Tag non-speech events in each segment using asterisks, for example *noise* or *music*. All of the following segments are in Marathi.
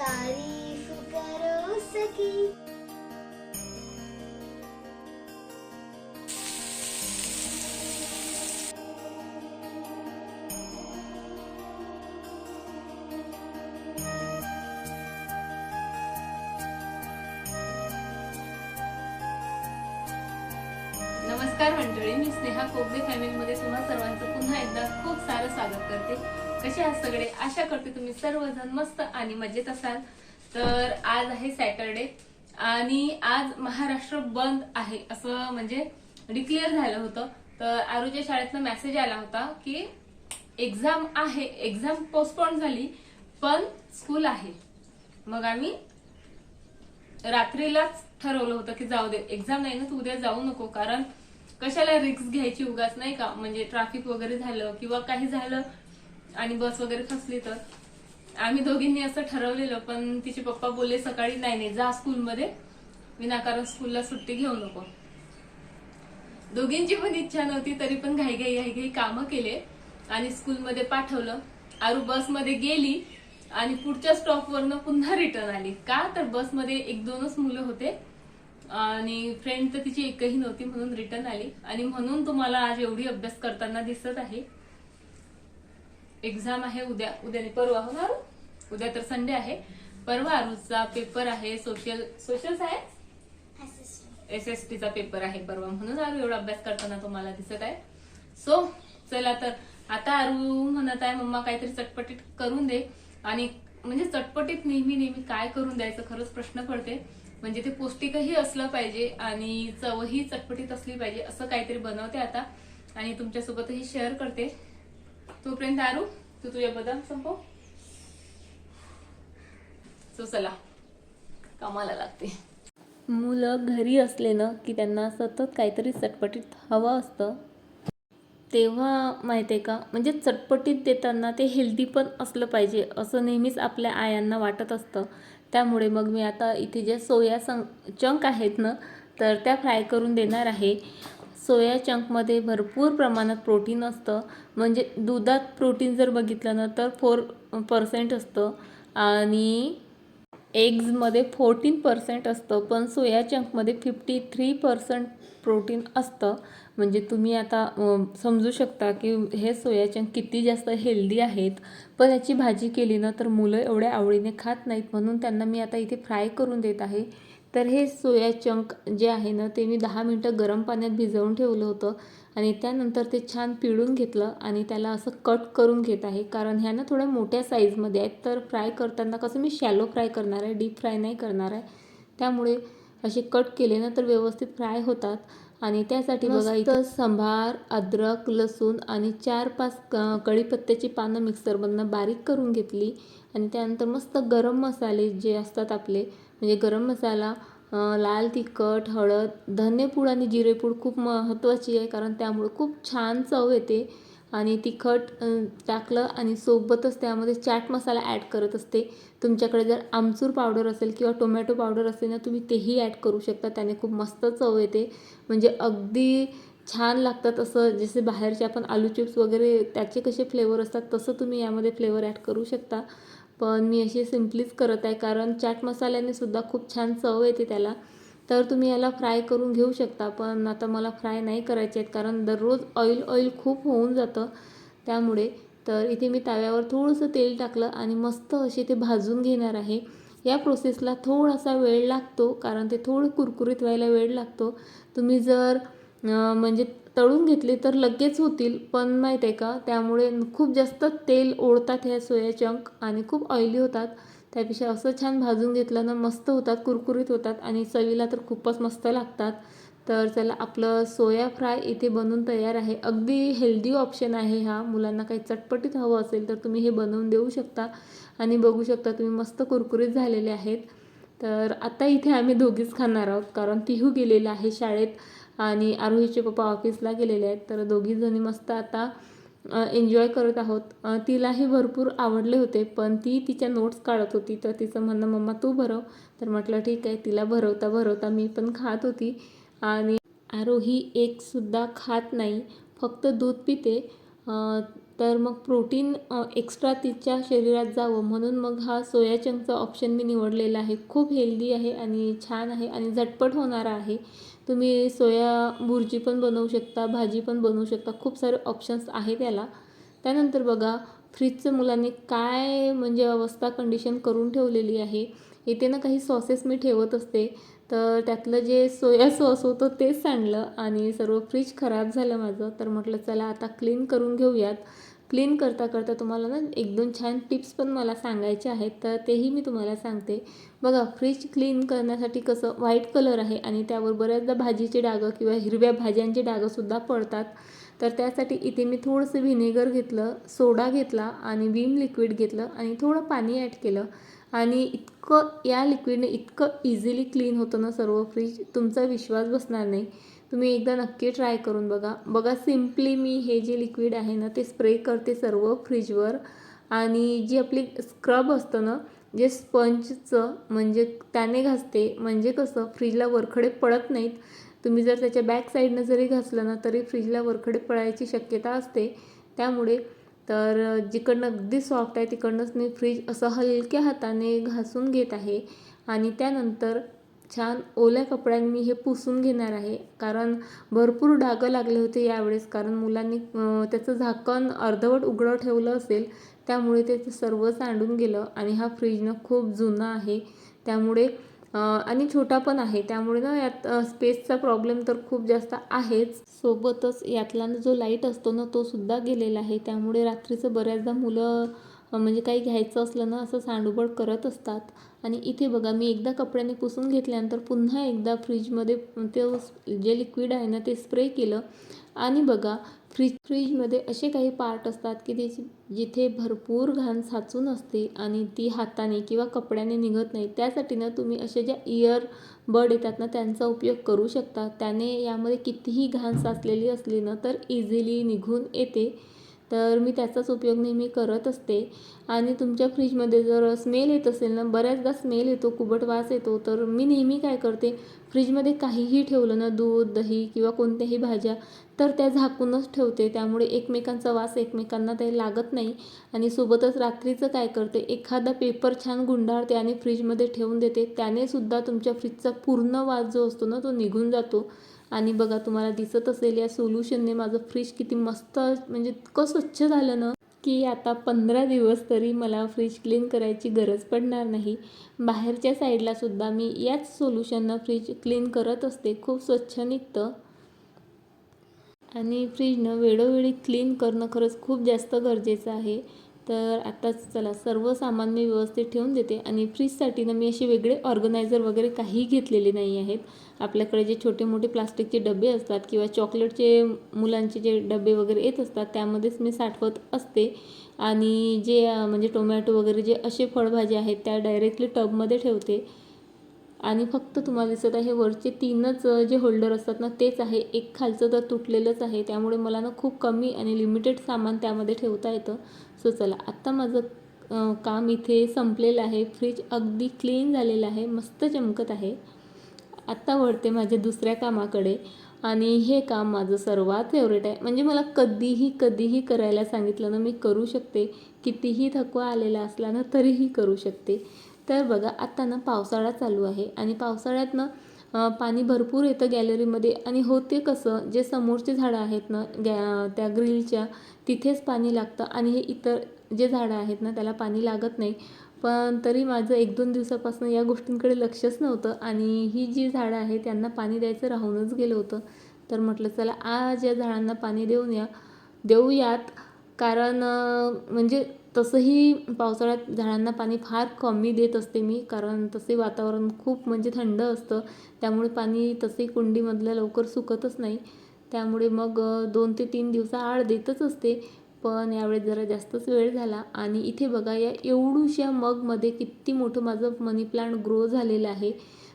तारीफ करो सकी नमस्कार मंडळी मी स्नेहा कोगदे फॅमिलीमध्ये तुम्हा सर्वांचं पुन्हा एकदा खूप सारं स्वागत करते. कसे आहात सगळे? आशा करते तुम्ही सर्वजण मस्त आणि मजेत असाल. तर आज आहे सॅटरडे आणि आज महाराष्ट्र बंद आहे असं म्हणजे डिक्लेअर झालं होतं. तर आरूच्या शाळेतनं मेसेज आला होता की एक्झाम आहे एक्झाम पोस्टपोन झाली पण स्कूल आहे. मग आम्ही रात्रीलाच ठरवलं होतं की जाऊ दे. एक्झाम नाही ना तू उद्या जाऊ नको. कारण कशाला रिक्स घ्यायची उगाच नाही का? म्हणजे ट्रॅफिक वगैरे झालं किंवा काही झालं आणि बस वगैरे फसली तर? आम्ही दोघींनी असं ठरवलेलं पण तिचे पप्पा बोलले सकाळी नाही नाही जा स्कूलमध्ये. विनाकारण स्कूलला सुट्टी घेऊ नको. दोघींची पण इच्छा नव्हती तरी पण घाई घाई घाई घाई कामं केले आणि स्कूलमध्ये पाठवलं. आरू बसमध्ये गेली आणि पुढच्या स्टॉपवरनं पुन्हा रिटर्न आली. का तर बसमध्ये एक दोनच मुलं होते आणि फ्रेंड तर तिची एकही नव्हती म्हणून रिटर्न आली. आणि म्हणून तुम्हाला आज एवढी अभ्यास करताना दिसत आहे. एक्झाम आहे उद्या उद्या परवा हो उद्या तर संडे आहे. परवा आरूचा पेपर आहे social social science S S टीचा पेपर आहे परवा. म्हणून आरू एवढा अभ्यास करताना तुम्हाला दिसत आहे. सो चला तर आता आरू म्हणत आहे मम्मा काहीतरी चटपटीत करून दे. आणि म्हणजे चटपटीत नेहमी नेहमी काय करून द्यायचं खरंच प्रश्न पडते. म्हणजे ते पौष्टिकही असलं पाहिजे आणि चवही चटपटीत असली पाहिजे असं काहीतरी बनवते आता. आणि तुमच्यासोबतही शेअर करते. तोपर्यंत आरू तू तुझ्या बदाम संपव. सो चला कामाला लागते. मुलं घरी असले ना की त्यांना सतत काहीतरी चटपटीत हवं असतं. तेव्हा माहिती आहे का म्हणजे चटपटीत देताना ते हेल्दी पण असलं पाहिजे असं नेहमीच आपल्या आयांना वाटत असतं. त्यामुळे मग मी आता इथे ज्या सोया सं चंक आहेत ना तर त्या फ्राय करून देणार आहे. सोया चंकमध्ये भरपूर प्रमाणात प्रोटीन असतं. म्हणजे दुधात प्रोटीन जर बघितलं ना तर फोर पर्सेंट असतं. आणि एग्जमध्ये फोर्टीन पर्सेंट असतं. पण सोया चंकमध्ये फिफ्टी थ्री पर्सेंट प्रोटीन असतं. म्हणजे तुम्ही आता समजू शकता की हे सोया चंक किती जास्त हेल्दी आहेत. पण याची भाजी केली ना तर मुलं एवढ्या आवडीने खात नाहीत म्हणून त्यांना मी आता इथे फ्राय करून देत आहे. तर हे सोया चंक जे आहे ना ते मी दहा मिनटं गरम पाण्यात भिजवून ठेवलं होतं. आणि त्यानंतर ते छान पिळून घेतलं आणि त्याला असं कट करून घेत आहे. कारण ह्या ना थोड्या मोठ्या साईजमध्ये आहेत. तर फ्राय करताना कसं मी शॅलो फ्राय करणार आहे डीप फ्राय नाही करणार आहे. त्यामुळे असे कट केले ना तर व्यवस्थित फ्राय होतात. आणि त्यासाठी बघा इथं संभार अद्रक लसूण आणि चार पाच कढीपत्त्याची पानं मिक्सरमधनं बारीक करून घेतली. आणि त्यानंतर मस्त गरम मसाले जे असतात आपले म्हणजे गरम मसाला लाल तिखट हळद धनेपूड आणि जिरेपूड खूप महत्त्वाची आहे कारण त्यामुळे खूप छान चव येते आणि तिखट टाकलं आणि सोबतच त्यामध्ये चाट मसाला ॲड करत असते. तुमच्याकडे जर आमचूर पावडर असेल किंवा टोमॅटो पावडर असेल ना तुम्ही तेही ॲड करू शकता. त्याने खूप मस्त चव येते. म्हणजे अगदी छान लागतात असं जसे बाहेरचे आपण आलू चिप्स वगैरे त्याचे कसे फ्लेवर असतात तसं तुम्ही यामध्ये फ्लेवर ॲड करू शकता. पण मी अशी सिम्पलीच करत आहे कारण चाट मसाल्याने सुद्धा खूप छान चव येते त्याला. तर तुम्ही याला फ्राय करून घेऊ शकता पण आता मला फ्राय नाही करायचे आहेत कारण दररोज ऑइल ऑइल खूप होऊन जातं त्यामुळे. तर इथे मी तव्यावर थोडंसं तेल टाकलं आणि मस्त असे ते भाजून घेणार आहे. या प्रोसेसला थोडासा वेळ लागतो कारण ते थोडं कुरकुरीत व्हायला वेळ लागतो. तुम्ही जर म्हणजे तळून घेतले तर लगेच होतील पण माहीत आहे का त्यामुळे खूप जास्त तेल ओढतात ह्या सोया चंक आणि खूप ऑइली होतात. त्यापेक्षा असं छान भाजून घेतलं ना मस्त होतात कुरकुरीत होतात आणि चवीला तर खूपच मस्त लागतात. तर चला आपलं सोया फ्राय इथे बनवून तयार आहे. अगदी हेल्दी ऑप्शन आहे हा. मुलांना काही चटपटीत हवं असेल तर तुम्ही हे बनवून देऊ शकता. आणि बघू शकता तुम्ही मस्त कुरकुरीत झालेले आहेत. तर आता इथे आम्ही दोघीच खाणार आहोत कारण तिहू गेलेला आहे शाळेत. आणि आरोहीचे पप्पा ऑफिसला गेलेले आहेत. तर दोघीजणी मस्त आता एन्जॉय करत आहोत. तिलाही भरपूर आवडले होते पण ती तिच्या नोट्स काढत होती. तर तिचं म्हणणं मम्मा तू भरव. तर म्हटलं ठीक आहे तिला भरवता भरवता मी पण खात होती. आणि आरोही एकसुद्धा खात नाही फक्त दूध पिते. तर मग प्रोटीन एक्स्ट्रा तिच्या शरीरात जावं. म्हणून मग हा सोया चंकचा ऑप्शन मी निवडलेला आहे. खूप हेल्दी आहे आणि छान आहे आणि झटपट होणारा आहे. तुम्ही सोया भुर्जी पण बनवू शकता भाजी पण बनवू शकता. खूप सारे ऑप्शन्स आहेत त्याला त्यानंतर बघा फ्रीजचं मुलांनी काय म्हणजे अवस्था कंडिशन करून ठेवलेली आहे. इथे ना काही सॉसेस मी ठेवत असते. तर त्यातलं जे सोया सॉस होतं तेच सांडलं आणि सर्व फ्रीज खराब झालं माझं. तर म्हटलं चला आता क्लीन करून घेऊयात. क्लीन करता करता तुम्हाला ना एक दोन छान टिप्स पण मला सांगायचे आहेत. तर तेही मी तुम्हाला सांगते. बघा फ्रीज क्लीन करण्यासाठी कसं व्हाईट कलर आहे आणि त्यावर बऱ्याचदा भाजीचे डागं किंवा हिरव्या भाज्यांचे डागंसुद्धा पडतात. तर त्यासाठी इथे मी थोडंसं व्हिनेगर घेतलं सोडा घेतला आणि विम लिक्विड घेतलं आणि थोडं पाणी ॲड केलं. आणि इतकं या लिक्विडने इतकं इझिली क्लीन होतं ना सर्व फ्रीज तुमचा विश्वास बसणार नाही. तुम्ही एकदा नक्की ट्राय करून बघा. बघा सिम्पली मी हे जे लिक्विड आहे ना ते स्प्रे करते सर्व फ्रीजवर. आणि जी आपली स्क्रब असतं ना जे स्पंजचं म्हणजे त्याने घासते. म्हणजे कसं फ्रीजला वरखडे पडत नाहीत. तुम्ही जर त्याच्या बॅक साईडनं जरी घासलं ना तरी फ्रीजला वरखडे पडायची शक्यता असते. त्यामुळे तर जिकडनं अगदी सॉफ्ट आहे तिकडनंच मी फ्रीज असं हलक्या हाताने घासून घेत आहे. आणि त्यानंतर छान ओल्या कपड्यांनी मी हे पुसून घेणार आहे. कारण भरपूर डागं लागले होते यावेळेस. कारण मुलांनी त्याचं झाकण अर्धवट उघडं ठेवलं असेल त्यामुळे ते सर्व सांडून गेलं. आणि हा फ्रीज ना खूप जुना आहे. त्यामुळे आणि छोटा पण आहे. त्यामुळे ना यात स्पेसचा प्रॉब्लेम तर खूप जास्त आहेच. सोबतच यातला जो लाइट असतो ना तो सुद्धा गेलेला आहे. त्यामुळे रात्रीचं बऱ्याचदा मुलं म्हणजे काही घ्यायचं असलं ना असं सांडुबड करत असतात. आणि इथे बघा मी एकदा कपड्याने पुसून घेतल्यानंतर पुन्हा एकदा फ्रीजमध्ये ते जे लिक्विड आहे ना ते स्प्रे केलं. आणि बघा फ्रीज फ्रीजमध्ये असे काही पार्ट असतात की त्याची जिथे भरपूर घाण साचून असते आणि ती हाताने किंवा कपड्याने निघत नाही. त्यासाठी ना तुम्ही असे ज्या इयरबड येतात ना त्यांचा उपयोग करू शकता. त्याने यामध्ये कितीही घाण साचलेली असली ना तर इझिली निघून येते. तर मी त्याचाच उपयोग नेहमी करत असते. आणि तुमच्या फ्रीजमध्ये जर स्मेल येत असेल ना बऱ्याचदा स्मेल येतो कुबट वास येतो तर मी नेहमी काय करते फ्रीजमध्ये काहीही ठेवलं ना दूध दही किंवा कोणत्याही भाज्या तर त्या झाकूनच ठेवते. त्यामुळे एकमेकांचा वास एकमेकांना ते लागत नाही. आणि सोबतच रात्रीचं काय करते एखादा पेपर छान गुंडाळते आणि फ्रीजमध्ये ठेवून देते. त्याने सुद्धा तुमच्या फ्रीजचा पूर्ण वास जो असतो ना तो निघून जातो. आणि बघा तुम्हाला दिसत असेल या सोल्युशनने माझं फ्रीज किती मस्त म्हणजे इतकं स्वच्छ झालं ना की आता पंधरा दिवस तरी मला फ्रीज क्लीन करायची गरज पडणार नाही. बाहेरच्या साईडला सुद्धा मी याच सोल्युशननं फ्रीज क्लीन करत असते खूप स्वच्छ निघतं. आणि फ्रीजनं वेळोवेळी क्लीन करणं खरंच खूप जास्त गरजेचं आहे. तर आत्ताच चला सर्व सामान मी व्यवस्थित ठेवून देते. आणि फ्रीजसाठी ना मी असे वेगळे ऑर्गनायझर वगैरे काही घेतलेले नाही आहेत. आपल्याकडे जे छोटे मोठे प्लास्टिकचे डबे असतात किंवा चॉकलेटचे मुलांचे जे डबे वगैरे येत असतात त्यामध्येच मी साठवत असते. आणि जे म्हणजे टोमॅटो वगैरे जे असे फळभाज्या आहेत त्या डायरेक्टली टबमध्ये ठेवते. आणि फक्त तुम्हाला दिसत आहे वरचे तीनच जे होल्डर असतात ना तेच आहे. एक खालचं तर तुटलेलंच आहे. त्यामुळे मला ना खूप कमी आणि लिमिटेड सामान त्यामध्ये ठेवता येतं. सो चला. आत्ता माझं काम इथे संपलेलं आहे. फ्रीज अगदी क्लीन झालेलं आहे. मस्त चमकत आहे. आत्ता वळते माझ्या दुसऱ्या कामाकडे. आणि हे काम माझं सर्वात फेवरेट आहे. म्हणजे मला कधीही कधीही करायला सांगितलं ना मी करू शकते. कितीही थकवा आलेला असला ना तरीही करू शकते. तर बघा आत्ता ना पावसाळा चालू आहे आणि पावसाळ्यात ना पाणी भरपूर येतं गॅलरीमध्ये आणि होते कसं जे समोरचे झाडं आहेत ना गॅ त्या ग्रिलच्या तिथेच पाणी लागतं आणि हे इतर जे झाडं आहेत ना त्याला पाणी लागत नाही. पण तरी माझं एक दोन दिवसापासून या गोष्टींकडे लक्षच नव्हतं आणि ही जी झाडं आहेत त्यांना पाणी द्यायचं राहूनच गेलं होतं. तर म्हटलं चला आज या झाडांना पाणी देऊन या देऊयात. कारण म्हणजे तसंही पावसाळ्यात झाडांना पाणी फार कमी देत असते मी कारण तसे वातावरण खूप म्हणजे थंड असतं. त्यामुळे पाणी तसे कुंडीमधलं लवकर सुकतच नाही. त्यामुळे मग दोन ते तीन दिवसाआड देतच असते. पण यावेळेस जरा जास्तच वेळ झाला आणि इथे बघा या एवढूशा मगमध्ये किती मोठं माझं मनी प्लांट ग्रो झालेलं आहे.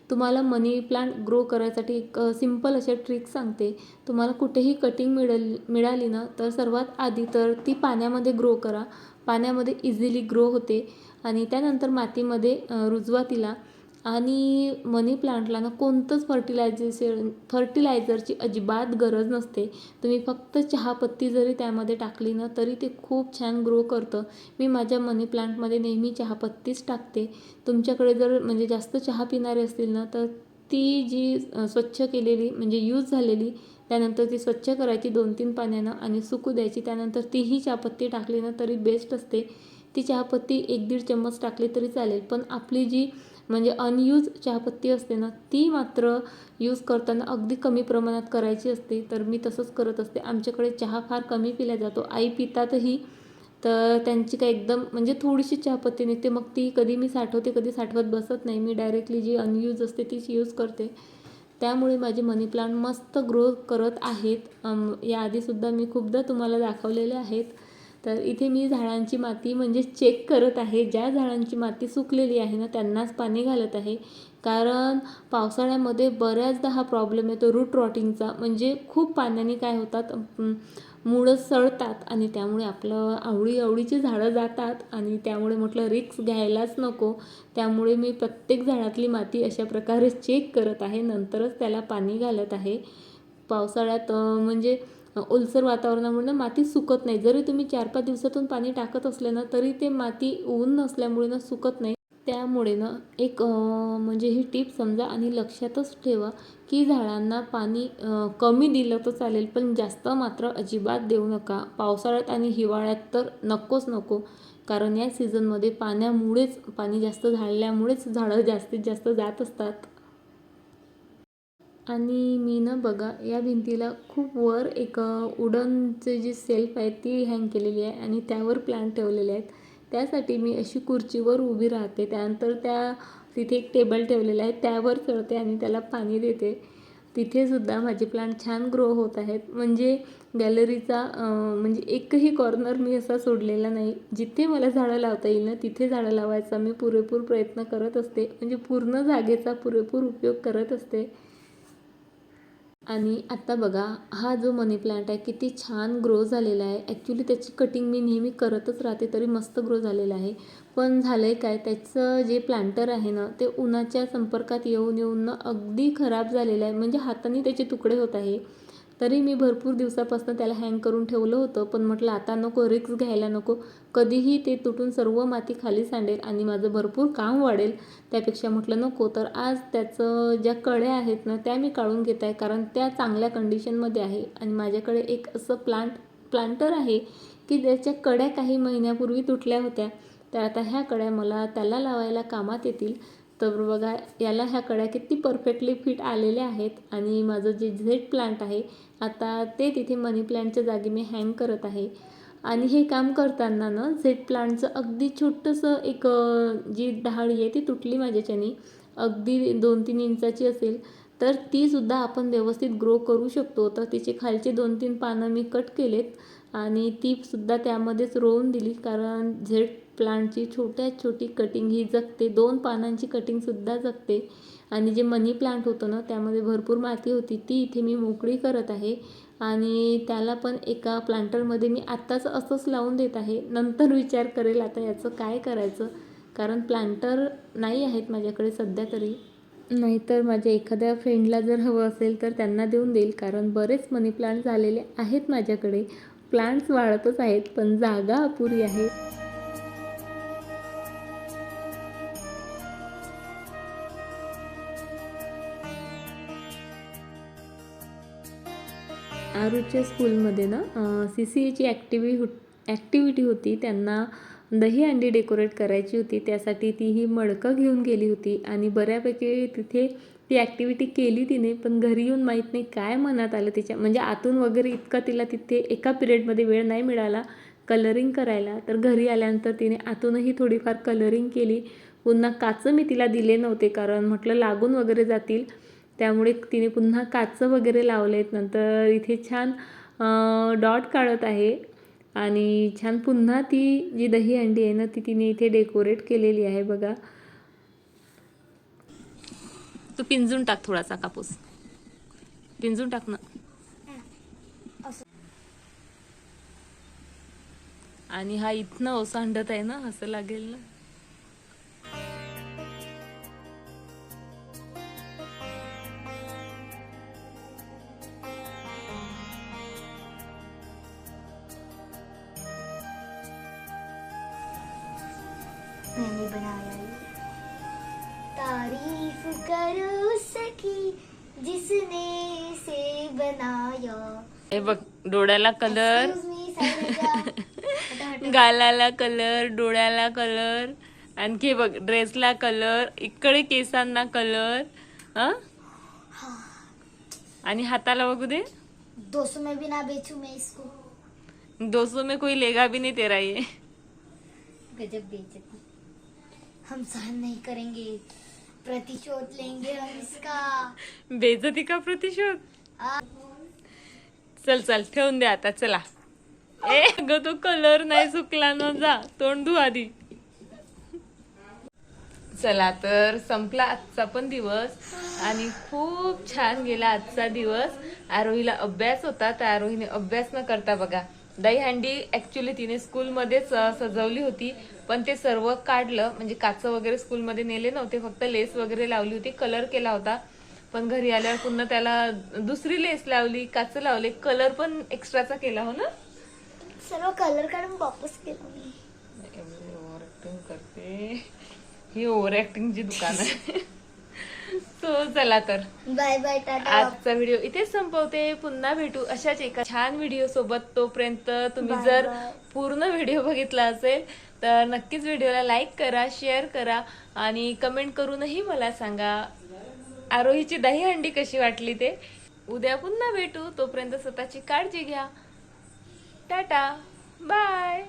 तुम्हाला मनी प्लांट ग्रो करायसाठी एक सिंपल अशा ट्रिक सांगते. तुम्हाला कुठेही कटिंग मिळाली मिळाली ना तर सर्वात आधी तर ती पाण्यामध्ये ग्रो करा. पाण्यामध्ये इझिली ग्रो होते. आणि त्यानंतर मातीमध्ये रुजवा तिला. आणि मनी प्लांटला ना कोणतंच फर्टिलायझेशन फर्टिलायझरची अजिबात गरज नसते. तुम्ही फक्त चहापत्ती जरी त्यामध्ये टाकली ना तरी ते खूप छान ग्रो करतं. मी माझ्या मनी प्लांटमध्ये नेहमी चहापत्तीच टाकते. तुमच्याकडे जर म्हणजे जास्त चहा पिणारे असतील ना तर ती जी स्वच्छ केलेली म्हणजे यूज झालेली त्यानंतर ती स्वच्छ करायची दोन तीन पाण्यानं आणि सुकू द्यायची त्यानंतर तीही चहापत्ती टाकली ना तरी बेस्ट असते. ती चहापत्ती एक दीड चम्मच टाकली तरी चालेल. पण आपली जी म्हणजे अनयूज चहापत्ती असते ना ती मात्र यूज करताना अगदी कमी प्रमाणात करायची असते. तर मी तसंच करत असते. आमच्याकडे चहा फार कमी पिला जातो. आई पितातही तर त्यांची काय एकदम म्हणजे थोडीशी चहापत्ती निघते. मग ती कधी मी साठवते कधी साठवत बसत नाही. मी डायरेक्टली जी अनयूज असते तीच यूज करते. त्यामुळे माझे मनी प्लांट मस्त ग्रो करत आहेत. याआधीसुद्धा मी खूपदा तुम्हाला दाखवलेले आहेत. तर इथे मी झाडांची माती म्हणजे चेक करत आहे. ज्या झाडांची माती सुकलेली आहे ना त्यांनाच पाणी घालत आहे. कारण पावसाळ्यामध्ये बऱ्याचदा हा प्रॉब्लेम येतो रूट रॉटिंगचा म्हणजे खूप पाण्याने काय होतात मुळं सळतात आणि त्यामुळे आपलं आवडी आवडीची झाडं जातात आणि त्यामुळे म्हटलं रिक्स घ्यायलाच नको. त्यामुळे मी प्रत्येक झाडातली माती अशा प्रकारे चेक करत आहे. नंतरच त्याला पाणी घालत आहे. पावसाळ्यात म्हणजे ओलसर वातावरणामुळे माती सुकत नाही. जरी तुम्ही चार पाच दिवसातून पाणी टाकत असले ना तरी ते माती ऊन नसल्यामुळे ना सुकत नाही. त्यामुळे ना एक म्हणजे ही टीप समजा आणि लक्षातच ठेवा की झाडांना पाणी कमी दिलं तर चालेल पण जास्त मात्र अजिबात देऊ नका. पावसाळ्यात आणि हिवाळ्यात तर नकोच नको कारण या सीझनमध्ये पाण्यामुळेच पाणी जास्त झाल्यामुळेच झाडं जास्तीत जास्त जात असतात. आणि मी ना बघा या भिंतीला खूप वर एक वुडनचे जी सेल्फ आहे ती हँग केलेली आहे आणि त्यावर प्लांट ठेवलेले आहेत. त्यासाठी मी अशी खुर्चीवर उभी राहते. त्यानंतर त्या तिथे एक टेबल ठेवलेला आहे. त्यावर चढते आणि त्याला पाणी देते. तिथे सुद्धा माझे प्लांट छान ग्रो होत आहेत. म्हणजे गॅलरीचा म्हणजे एकही कॉर्नर मी असा सोडलेला नाही. जिथे मला झाडं लावता येईल ना तिथे झाडं लावायचा मी पुरेपूर प्रयत्न करत असते. म्हणजे पूर्ण जागेचा पुरेपूर उपयोग करत असते. आणि आत्ता बघा हा जो मनी प्लांट आहे किती छान ग्रो झालेला आहे. ॲक्च्युली त्याची कटिंग मी नेहमी करतच राहते तरी मस्त ग्रो झालेला आहे. पण झालं आहे काय त्याचं जे प्लांटर आहे ना ते उन्हाच्या संपर्कात येऊन येऊन ना अगदी खराब झालेलं आहे. म्हणजे हाताने त्याचे तुकडे होत आहे. तरी मी भरपूर दिवसापासून त्याला हँग करून ठेवलं होतं. पण म्हटलं आता नको रिक्स घ्यायला नको. कधीही ते तुटून सर्व माती खाली सांडेल आणि माझं भरपूर काम वाढेल. त्यापेक्षा म्हटलं नको. तर आज त्याचं ज्या कळ्या आहेत ना त्या मी काढून घेत आहे. कारण त्या चांगल्या कंडिशनमध्ये आहे. आणि माझ्याकडे एक असं प्लांट प्लांटर आहे की त्याच्या कड्या काही महिन्यापूर्वी तुटल्या होत्या. तर आता ह्या कड्या मला त्याला लावायला कामात येतील. तर बघा याला ह्या कड्या किती परफेक्टली फिट आलेल्या आहेत आणि माझं जे झेड प्लांट आहे आता ते तिथे मनी प्लांटच्या जागी मी हँग करत आहे. आणि हे काम करताना ना झेड प्लांटचं अगदी छोटंसं एक जी डहाळी आहे ती तुटली माझ्याच्यानी. अगदी दोन तीन इंचाची असेल तर तीसुद्धा आपण व्यवस्थित ग्रो करू शकतो. तर तिचे खालचे दोन तीन पानं मी कट केलेत आणि तीसुद्धा त्यामध्येच रोवून दिली कारण झेड प्लांटची छोट्यात छोटी कटिंग ही जगते. दोन पानांची कटिंगसुद्धा जगते. आणि जे मनी प्लांट होतं ना त्यामध्ये भरपूर माती होती. ती इथे मी मोकळी करत आहे. आणि त्याला पण एका प्लांटरमध्ये मी आत्ताच असंच लावून देत आहे. नंतर विचार करेल आता याचं काय करायचं. कारण प्लांटर नाही आहेत माझ्याकडे सध्या तरी. नाहीतर माझ्या एखाद्या फ्रेंडला जर हवं असेल तर त्यांना देऊन देईल. कारण बरेच मनी प्लांट झालेले आहेत माझ्याकडे. प्लांट्स वाढतच आहेत पण जागा अपुरी आहे. आरूच्या स्कूलमध्ये ना सी सी एची ॲक्टिव्हि ॲक्टिव्हिटी होती. त्यांना दही अंडी डेकोरेट करायची होती. त्यासाठी ती ही मडकं घेऊन गेली होती. आणि बऱ्यापैकी तिथे ती ॲक्टिव्हिटी केली तिने पण घरी येऊन माहीत नाही काय मनात आलं तिच्या म्हणजे आतून वगैरे इतका तिला तिथे एका पिरियडमध्ये वेळ नाही मिळाला कलरिंग करायला. तर घरी आल्यानंतर तिने आतूनही थोडीफार कलरिंग केली. पुन्हा काचं मी तिला दिले नव्हते कारण म्हटलं लागून वगैरे जातील. त्यामुळे तिने पुन्हा काचं वगैरे लावलेत. नंतर इथे छान डॉट काढत आहे. आणि छान पुन्हा ती जी दही अंडी आहे ना ती तिने इथे डेकोरेट केलेली आहे बघा. तू पिंजून टाक थोडासा कापूस. पिंजून टाक ना. आणि हा इथनं ओसांडत आहे ना असं लागेल ना. डोळ्याला कलर. गालाला कलर डोळ्याला कलर आणखी बघ ड्रेसला कलर इकडे केसांना कलर हा? आणि हाताला बघू दे. दो सौ में भी ना बेचू मैं इसको. दोस्तों में कोई लेगा भी नहीं तेरा ये. गजब बेचती हम सहन नहीं करेंगे. प्रतिशोध लेंगे हम इसका. बेजती का प्रतिशोध? चल चल ठेवून दे आता चला. ए ग तो कलर नाही सुकला ना जा तोंड धु आधी. चला तर संपला आजचा पण दिवस आणि खूप छान गेला आजचा दिवस. आरोहीला अभ्यास होता तर आरोहीने अभ्यास न करता बघा दहीहंडी ऍक्च्युली तिने स्कूलमध्येच सजवली होती. पण ते सर्व काढलं म्हणजे काचं वगैरे स्कूलमध्ये नेले नव्हते फक्त लेस वगैरे लावली होती कलर केला होता. पण घरी आल्यावर पुन्हा त्याला दुसरी लेस लावली काच लावले कलर पण एक्स्ट्राचा केला हो ना? सर्व कलर काढून वापस केला मी. ओव्हर ऍक्टिंग करते. ही ओव्हर ऍक्टिंगची दुकान आहे. *laughs* सो चला तर. Bye bye tata. आजचा व्हिडिओ इथेच संपवते. पुन्हा भेटू अशाच एका छान व्हिडिओ सोबत. तोपर्यंत तुम्ही Bye जर bye. पूर्ण व्हिडिओ बघितला असेल तर नक्कीच व्हिडिओला लाईक करा शेअर करा आणि कमेंट करूनही मला सांगा. आरोहीची दहीहंडी कशी वाटली ते? उद्या पुन्हा भेटू. तोपर्यंत स्वतःची काळजी घ्या. टाटा. बाय.